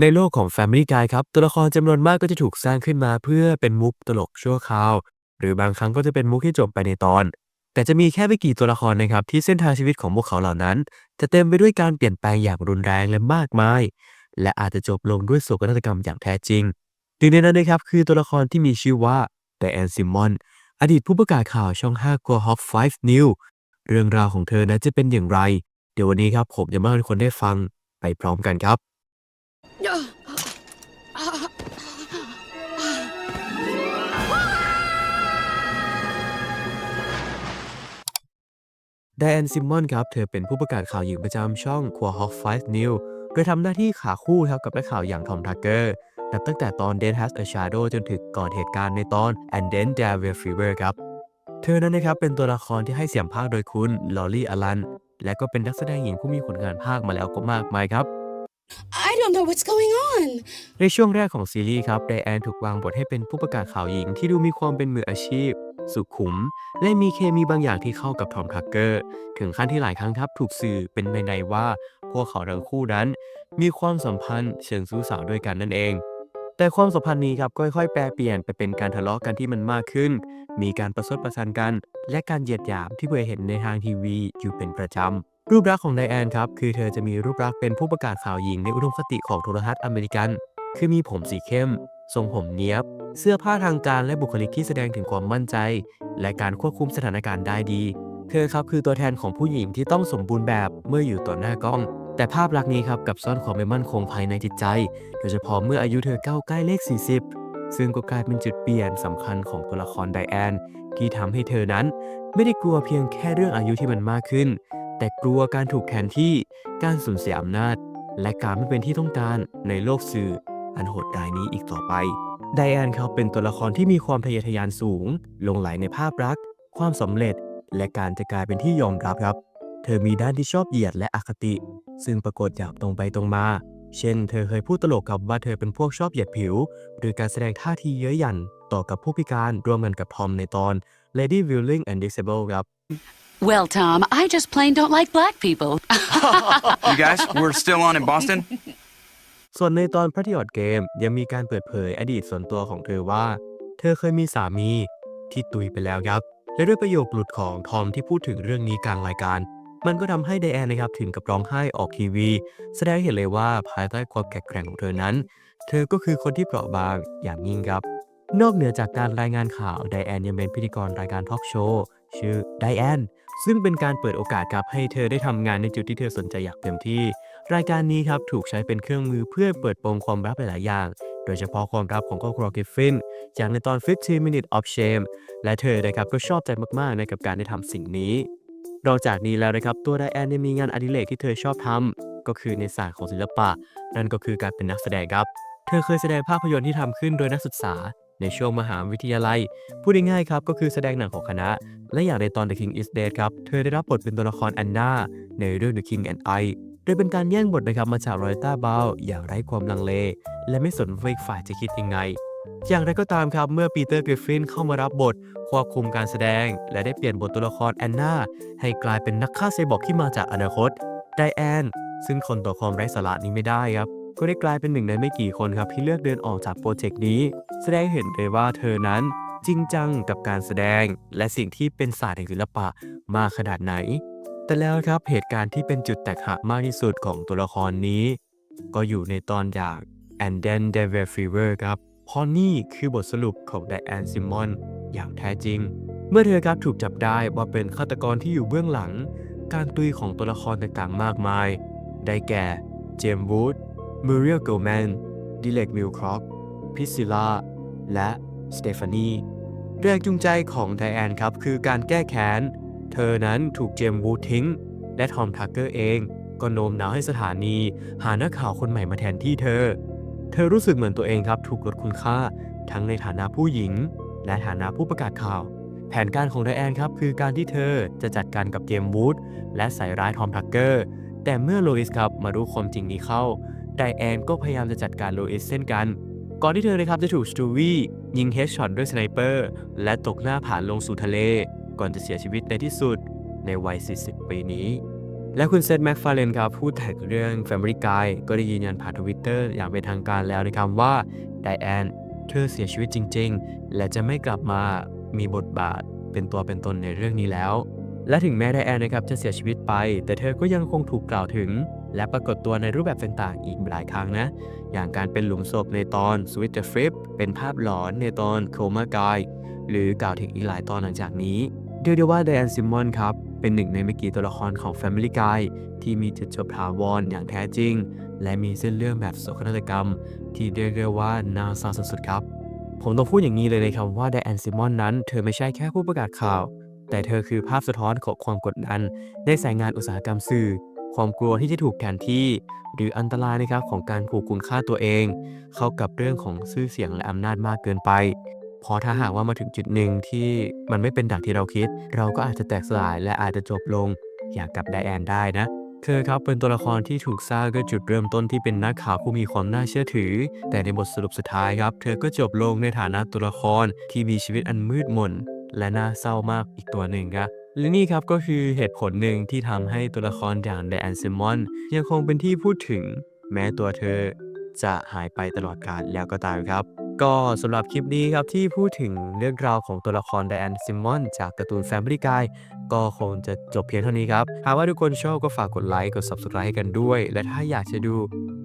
ในโลกของ Family Guy ครับ ตัวละครจำนวนมากก็จะถูกสร้างขึ้นมาเพื่อเป็นมุกตลกชั่วคราว หรือบางครั้งก็จะเป็นมุกที่จบไปในตอน แต่จะมีแค่ไม่กี่ตัวละครนะครับที่เส้นทางชีวิตของพวกเขาเหล่านั้น จะเต็มไปด้วยการเปลี่ยนแปลงอย่างรุนแรงและมากมาย และอาจจะจบลงด้วยโศกนาฏกรรมอย่างแท้จริงหนึ่งในนั้นนะครับคือตัวละครที่มีชื่อว่าไดแอนซิมอนอดีตผู้ประกาศข่าวช่อง5 g o h o p 5 New เรื่องราวของเธอนั้นจะเป็นอย่างไร เดี๋ยววันนี้ครับผมจะมาให้ทุกคนได้ฟังไปพร้อมกันครับ ไดแอนซิมมอนครับ เธอเป็นผู้ประกาศข่าวหญิงประจำช่อง q u a h o w 5 New โดยทำหน้าที่ขาคู่ครับกับนักข่าวอย่างทอมทักเกอร์นับตั้งแต่ตอน Dead Has a Shadow จนถึงก่อนเหตุการณ์ในตอน And Then There Were Fever ครับ เธอนั้นนะครับเป็นตัวละครที่ให้เสียงภาคโดยคุณลอรี่อลัน และก็เป็นนักแสดงหญิงผู้มีผลงานภาคมาแล้วก็มากมายครับ I don't know what's going on. ในช่วงแรกของซีรีส์ครับไดแอนถูกวางบทให้เป็นผู้ประกาศข่าวหญิงที่ดูมีความเป็นมืออาชีพ สุขุม และมีเคมีบางอย่างที่เข้ากับทอมทักเกอร์ ถึงขั้นที่หลายครั้งครับถูกสื่อเป็นในๆว่า พวกเขาทั้งคู่นั้น มีความสัมพันธ์เชิงชู้สาวด้วยกันนั่นเอง แต่ความสัมพันธ์นี้ครับค่อยๆ แปรเปลี่ยนไปเป็นการทะเลาะกันที่มันมากขึ้น มีการประชดประชันกัน และการเหยียดหยามที่เคยเห็นในทางทีวีอยู่เป็นประจำรูปลักษณ์ของไดแอนครับ คือเธอจะมีรูปลักษณ์เป็นผู้ประกาศข่าวหญิงในอุดมคติของโทรทัศน์อเมริกัน คือมีผมสีเข้ม ทรงผมเนี้ยบ เสื้อผ้าทางการและบุคลิกที่แสดงถึงความมั่นใจ และการควบคุมสถานการณ์ได้ดี เธอครับคือตัวแทนของผู้หญิงที่ต้องสมบูรณ์แบบเมื่ออยู่ต่อหน้ากล้อง แต่ภาพลักษณ์นี้ครับกับซ่อนความไม่มั่นคงภายในจิตใจ โดยเฉพาะเมื่ออายุเธอก้าวใกล้เลข 40 ซึ่งก็กลายเป็นจุดเปลี่ยนสำคัญของตัวละครไดแอน ที่ทำให้เธอนั้น ไม่ได้กลัวเพียงแค่เรื่องอายุที่มันมากขึ้น แต่กลัวการถูกแทนที่ การสูญเสียอำนาจ และการไม่เป็นที่ต้องการในโลกสื่อ อันโหดร้ายนี้อีกต่อไป ไดแอนเขาเป็นตัวละครที่มีความทะเยอทะยานสูงหลงไหลในภาพรัก ความสำเร็จ และการจะกลายเป็นที่ยอมรับครับ เธอมีด้านที่ชอบเหยียดและอคติ ซึ่งปรากฏอย่างตรงไปตรงมา เช่น เธอเคยพูดตลกกับว่าเธอเป็นพวกชอบเหยียดผิว หรือการแสดงท่าทีเย้ยหยันต่อกับผู้พิการร่วมกันกับทอมในตอน Lady Willing and Disable ครับ Well, Tom, I just plain don't like black people. You guys, we're still on in Boston? ส่วนในตอนพระที่ออดเกมยังมีการเปิดเผยอดีตส่วนตัวของเธอว่า เธอเคยมีสามีที่ตุยไปแล้วครับ และด้วยประโยคหลุดของทอมที่พูดถึงเรื่องนี้กลางรายการ มันก็ทำให้ไดแอนนะครับถึงกับร้องไห้ออกทีวี แสดงให้เห็นเลยว่าภายใต้ความแข็งแกร่งของเธอนั้น เธอก็คือคนที่เปราะบางอย่างยิ่งครับ นอกเหนือจากการรายงานข่าวไดแอนยังเป็นพิธีกรรายการทอล์กโชว์ชื่อไดแอนซึ่งเป็นการเปิดโอกาสครับให้เธอได้ทำงานในจุดที่เธอสนใจอยางเต็มที่ รายการนี้ครับถูกใช้เป็นเครื่องมือเพื่อเปิดโปงความลับหลายๆอย่าง โดยเฉพาะความลับของครอบครัวกิฟฟินอย่างในตอน 15 minute of shame และเธอนะครับก็ชอบใจมากๆในกับการได้ทำสิ่งนี้ นอกจากนี้แล้วนะครับตัวไดแอนมีงานอดิเรกที่เธอชอบทำก็คือในศาสตร์ของศิลปะ นั่นก็คือการเป็นนักแสดงครับ เธอเคยแสดงภาพยนตร์ที่ทำขึ้นโดยนักศึกษาในช่วงมหาวิทยาลัย พูดง่ายๆครับ ก็คือแสดงหนังของคณะ และอย่างในตอน The King is Dead ครับ เธอได้รับบทเป็นตัวละครแอนนาในเรื่อง The King and I โดยเป็นการแย่งบทนะครับมาจากรอยต้าบาวอย่างไร้ความลังเล และไม่สนว่าอีกฝ่ายจะคิดยังไง อย่างไรก็ตามครับเมื่อปีเตอร์กริฟฟินเข้ามารับบทควบคุมการแสดง และได้เปลี่ยนบทตัวละครแอนนาให้กลายเป็นนักฆ่าไซบอร์กที่มาจากอนาคตไดแอนซึ่งคนต่อความไร้สาระนี้ไม่ได้ครับก็ได้กลายเป็นหนึ่งในไม่กี่คนครับที่เลือกเดินออกจากโปรเจกต์นี้ แสดงเห็นเลยว่าเธอนั้นจริงจังกับการแสดง และสิ่งที่เป็นศาสตร์แห่งศิลปะมากขนาดไหน แต่แล้วครับเหตุการณ์ที่เป็นจุดแตกหักมากที่สุดของตัวละครนี้ ก็อยู่ในตอนจาก And Then There Were Fever ครับเพราะนี่คือบทสรุปของ Diane Simon อย่างแท้จริง เมื่อเธอครับถูกจับได้ว่าเป็นฆาตกรที่อยู่เบื้องหลัง การตุยของตัวละครต่างๆ มากมาย ได้แก่ เจมส์วูดมูเรียลเกลแมนดิเลกมิลครอกพิซิล่าและสเตฟานีแรงจูงใจของไดแอนครับคือการแก้แค้น เธอนั้นถูกเจมส์วูดทิ้ง และทอมทักเกอร์เองก็โน้มน้าวให้สถานี หานักข่าวคนใหม่มาแทนที่เธอ เธอรู้สึกเหมือนตัวเองครับถูกลดคุณค่า ทั้งในฐานะผู้หญิง และฐานะผู้ประกาศข่าว แผนการของไดแอนครับคือการที่เธอจะจัดการกับเจมส์วูดและใส่ร้ายทอมทักเกอร์ แต่เมื่อโลอิสครับมารู้ความจริงนี้เข้า ไดแอนก็พยายามจะจัดการโลอิสเช่นกัน ก่อนที่เธอนะครับจะถูกสตูวี่ยิงเฮดช็อตด้วยสไนเปอร์และตกหน้าผาลงสู่ทะเล ก่อนจะเสียชีวิตในที่สุดในวัย 40 ปีนี้ และคุณเซธแม็กฟาเรนครับพูดแต่งเรื่อง Family Guy ก็ได้ยืนยันผ่านทวิตเตอร์อย่างเป็นทางการแล้วนะครับว่าไดแอนเธอเสียชีวิตจริง ๆ และจะไม่กลับมามีบทบาทเป็นตัวเป็นตนในเรื่องนี้แล้ว และถึงแม้ไดแอนนะครับจะเสียชีวิตไป แต่เธอก็ยังคงถูกกล่าวถึง และปรากฏตัวในรูปแบบต่างๆ อีกหลายครั้งนะ อย่างการเป็นหลุมศพในตอน Sweet the Flip เป็นภาพหลอนในตอน Coma Guy หรือกล่าวถึงอีกหลายตอนหลังจากนี้ เรียกได้ว่าไดแอนซิมมอนครับ เป็นหนึ่งในไม่กี่ตัวละครของ Family Guy ที่มีจุดจบถาวรอย่างแท้จริง และมีเส้นเรื่องแบบโศกนาฏกรรม ที่เรียกได้ว่าน่าเศร้าสุดๆครับ ผมต้องพูดอย่างนี้เลยนะครับว่าไดแอนซิมมอนนั้นเธอไม่ใช่แค่ผู้ประกาศข่าว แต่เธอคือภาพสะท้อนของความกดดันในสายงานอุตสาหกรรมสื่อ ความกลัวที่จะถูกแทนที่ หรืออันตรายนะครับของการผูกคุณค่าตัวเอง เข้ากับเรื่องของชื่อเสียงและอำนาจมากเกินไป พราะถ้าหากว่ามาถึงจุดหนึ่งที่มันไม่เป็นดังที่เราคิด เราก็อาจจะแตกสลายและอาจจะจบลงอย่างกับไดแอนได้นะเธอครับเป็นตัวละครที่ถูกสร้างด้วยจุดเริ่มต้นที่เป็นนักข่าวผู้มีความน่าเชื่อถือ แต่ในบทสรุปสุดท้ายครับ เธอก็จบลงในฐานะตัวละครที่มีชีวิตอันมืดมน และน่าเศร้ามากอีกตัวหนึ่งครับและนี่ครับก็คือเหตุผลหนึ่งที่ทำให้ตัวละครอย่างไดแอนซิมอนยังคงเป็นที่พูดถึง แม้ตัวเธอจะหายไปตลอดกาลแล้วก็ตามครับ ก็สำหรับคลิปนี้ครับที่พูดถึงเรื่องราวของตัวละครไดแอนซิมอนจากการ์ตูน Family Guy ก็คงจะจบเพียงเท่านี้ครับ หากว่าทุกคนชอบก็ฝากกดไลค์กด Subscribe ให้กันด้วย และถ้าอยากจะดู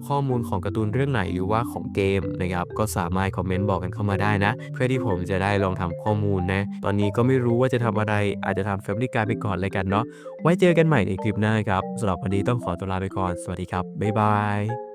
ข้อมูลของการ์ตูนเรื่องไหนหรือว่าของเกมนะครับ ก็สามารถคอมเมนต์บอกกันเข้ามาได้นะ เพื่อที่ผมจะได้ลองทำข้อมูลนะ ตอนนี้ก็ไม่รู้ว่าจะทำอะไรอาจจะทำ Family Guy ไปก่อนเลยกันเนาะไว้เจอกันใหม่ในคลิปหน้าครับสำหรับวันนี้ต้องขอตัวลาไปก่อนสวัสดีครับบ๊ายบาย